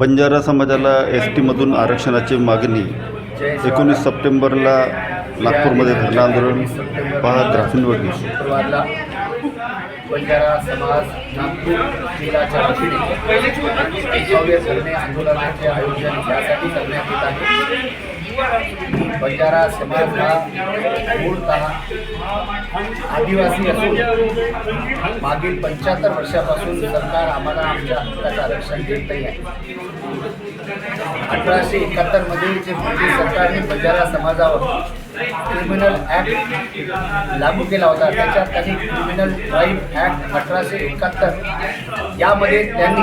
बंजारा समाजाला एस टीमधून आरक्षणाची मागणी. एकोणीस सप्टेंबरला नागपूरमध्ये धरणं आंदोलन. पहा ग्राफिक नोटीस शुक्रवारला बंजारा समाज नागपूर जिल्ह्याच्या वतीने भव्य धरणे आंदोलनाचे आयोजन यासाठी करण्यात येत आहे. बंजारा समाज हा मूळतः आदिवासी असून मागील पंच्याहत्तर वर्षापासून सरकार आम्हाला आमच्या हक्काचं आरक्षण देत नाही आहे. अठराशे एकाहत्तरमध्ये जे मोदी सरकारने बंजारा समाजावर क्रिमिनल ॲक्ट लागू केला होता त्याच्यात त्यांनी क्रिमिनल ड्राईव्ह ॲक्ट अठराशे एकाहत्तर यामध्ये त्यांनी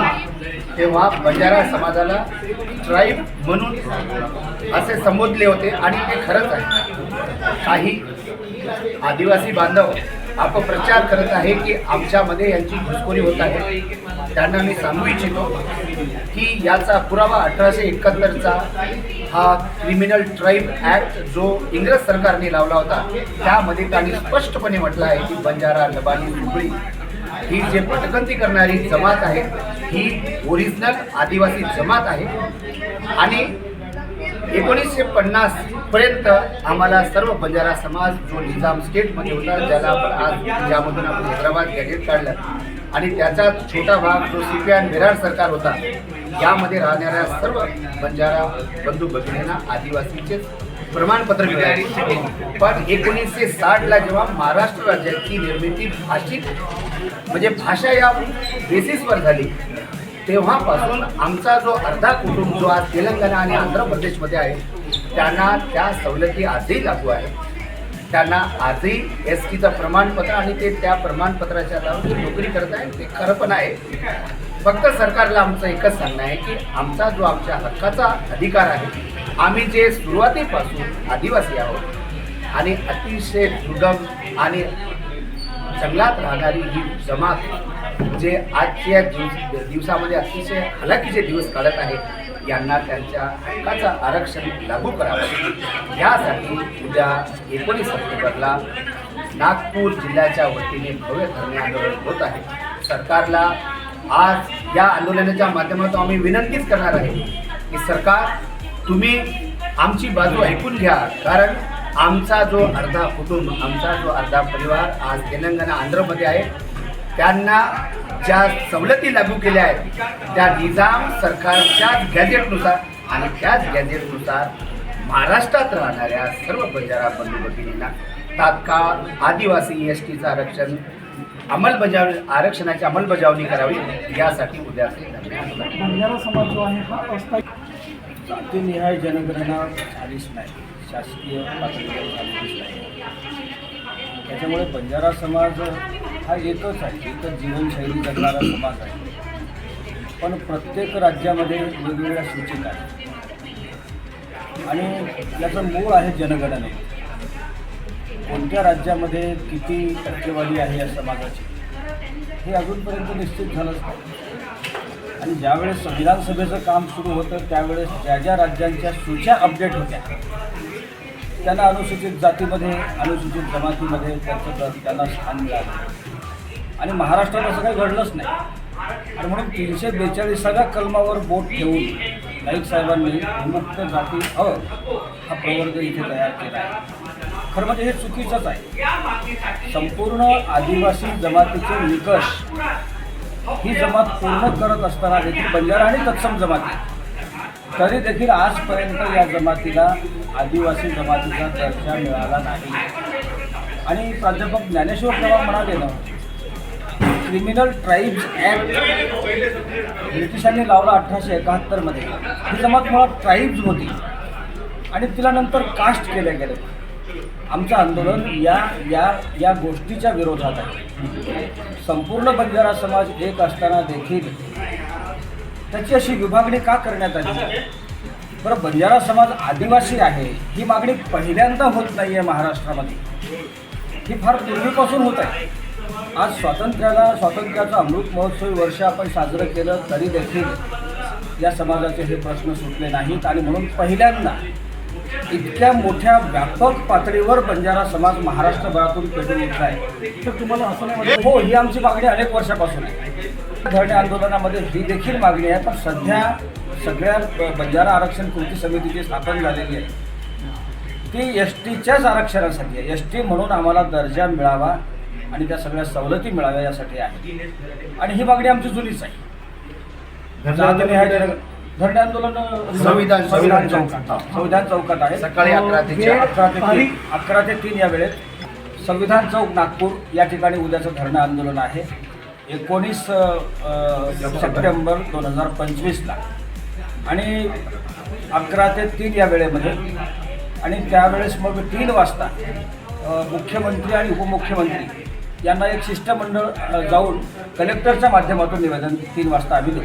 तेव्हा बंजारा समाजाला ट्राईब म्हणून असे संबोधले होते आणि ते खरंच आहे. काही आदिवासी बांधव अपप्रचार करत आहे की आमच्यामध्ये यांची घुसखोरी होत आहे. त्यांना मी सांगू इच्छितो की याचा पुरावा अठराशे एकाहत्तरचा हा क्रिमिनल ट्राईब ॲक्ट जो इंग्रज सरकारने लावला होता त्यामध्ये त्यांनी स्पष्टपणे म्हटलं आहे की बंजारा लबानी सुपळी ही जे पटकंती करणारी जमात आहे ही ओरिजिनल आदिवासी जमात आहे. आणि एकोणीसशे पन्नास पर्यंत आम्हाला सर्व बंजारा समाज जो निजाम स्टेटमध्ये होता ज्याला आपण आज ज्यामधून आपण हैदराबाद गॅजेट काढलं. आणि त्याचा छोटा भाग जो सी पी आय विराट सरकार होता यामध्ये राहणाऱ्या सर्व बंजारा बंधू भगिनींना आदिवासीचेच प्रमाणपत्र मिळाले पण एकोणीसशे साठला जेव्हा महाराष्ट्र राज्याची निर्मिती भाषिक म्हणजे भाषा या बेसिसवर झाली तेव्हापासून आमचा जो अर्धा कुटुंब जो आज तेलंगणा आणि आंध्र प्रदेशमध्ये आहे त्यांना त्या सवलती आजही लागू आहे त्यांना आजही एस टीचं प्रमाणपत्र आणि ते त्या प्रमाणपत्राच्या आधारावर नोकरी करत आहे ते खरं पण आहे. फक्त सरकारला आमचं एकच सांगणं आहे की आमचा जो आमच्या हक्काचा अधिकार आहे आम्ही जे सुरुवातीपासून आदिवासी आहोत आणि अतिशय दुर्गम आणि जंगलात राहणारी ही जमात जे आजच्या दिवस दिवसामध्ये अतिशय हलाखीचे दिवस काढत आहे यांना त्यांच्या हक्काचं आरक्षण लागू करावं. यासाठी उद्या एकोणीस सप्टेंबरला नागपूर जिल्ह्याच्या वतीने भव्य धरणे आंदोलन होत आहे. सरकारला आज या आंदोलनाच्या माध्यमातून आम्ही विनंतीच करणार आहे की सरकार तुम्ही आमची बाजू ऐकून घ्या. कारण आमचा जो अर्धा कुटुंब आमचा जो अर्धा परिवार आज तेलंगणा आंध्रमध्ये आहे त्यांना ज्या सवलती लागू केल्या आहेत त्या निजाम सरकारच्याच गॅजेटनुसार आणि त्याच गॅजेटनुसार महाराष्ट्रात राहणाऱ्या सर्व बंजारा बंधू भगिनींना तात्काळ आदिवासी एस टीचं आरक्षण अंमलबजावणी आरक्षणाची अंमलबजावणी करावी यासाठी बंजारा समाज जो आहे हा अस्थायी जातीनिहाय जनगणना झालीच नाही. शासकीय पातळीवर नाही. त्याच्यामुळे बंजारा समाज हा एकच आहे. एकच जीवनशैली जगणारा समाज आहे. पण प्रत्येक राज्यामध्ये वेगवेगळ्या सूचिका आहेत. आणि याचं मूळ आहे जनगणनेत कोणत्या राज्यामध्ये किती टक्केवारी आहे या समाजाची? हे अजूनपर्यंत निश्चित झालंच नाही. आणि ज्यावेळेस विधानसभेचं काम सुरू होतं त्यावेळेस ज्या ज्या राज्यांच्या सूच्या अपडेट होत्या त्यांना अनुसूचित जातीमध्ये अनुसूचित जमातीमध्ये त्यांचं त्यांना स्थान मिळालं. आणि महाराष्ट्रात असं काही घडलंच नाही. आणि म्हणून तीनशे बेचाळीसाव्या कलमावर बोट ठेवून नाईक साहेबांनी विमुक्त जाती अ हा प्रवर्ग इथे तयार केला आहे. खरं म्हणजे हे चुकीचंच आहे. संपूर्ण आदिवासी जमातीचे निकष ही जमात पूर्ण करत असताना देखील बंजारा आणि तत्सम जमाती. तरी देखील आजपर्यंत या जमातीला आदिवासी जमातीचा दर्जा मिळाला नाही. आणि प्राध्यापक ज्ञानेश्वर चव्हाण म्हणाले ना क्रिमिनल ट्राईब्स ॲक्ट ब्रिटिशांनी लावला अठराशे एकाहत्तरमध्ये. ही जमात मुळात ट्राईब्स होती. आणि तिला नंतर कास्ट केले गेलं. आमचं आंदोलन या या या गोष्टीच्या विरोधात आहे. संपूर्ण बंजारा समाज एक असताना देखील त्याची अशी विभागणी का करण्यात आली? बरं बंजारा समाज आदिवासी आहे ही मागणी पहिल्यांदा होत नाही आहे महाराष्ट्रामध्ये. ही फार पूर्वीपासून होत आहे. आज स्वातंत्र्याला स्वातंत्र्याचं अमृत महोत्सवी वर्ष आपण साजरं केलं तरी देखील या समाजाचे हे प्रश्न सुटले नाहीत आणि म्हणून पहिल्यांदा इतक्या मोठ्या व्यापक पातळीवर बंजारा समाज महाराष्ट्रभरातून पेटून उठला आहे. तर तुम्हाला असं नाही हो ही आमची मागणी अनेक वर्षापासून आहे. धरणे आंदोलनामध्ये ही देखील मागणी आहे. पण सध्या सगळ्या बंजारा आरक्षण कृती समितीची स्थापन झालेली आहे. ती एस टीच्याच आरक्षणासाठी आहे. एस टी म्हणून आम्हाला दर्जा मिळावा आणि त्या सगळ्या सवलती मिळाव्या यासाठी आहे. आणि ही मागणी आमची जुनीच आहे. धरणे आंदोलन संविधान- संविधान चौकात. संविधान चौकात आहे. सकाळी अकरा ते चार. अकरा ते तीन. तारीख- अकरा ते तीन या वेळेत संविधान चौक नागपूर या ठिकाणी उद्याचं धरणं आंदोलन आहे. एकोणीस सप्टेंबर दोन हजार पंचवीसला. आणि अकरा ते तीन या वेळेमध्ये आणि त्यावेळेस मग तीन वाजता अ, मुख्यमंत्री आणि उपमुख्यमंत्री यांना एक शिष्टमंडळ अ, जाऊन कलेक्टरच्या माध्यमातून निवेदन तीन वाजता आम्ही देऊ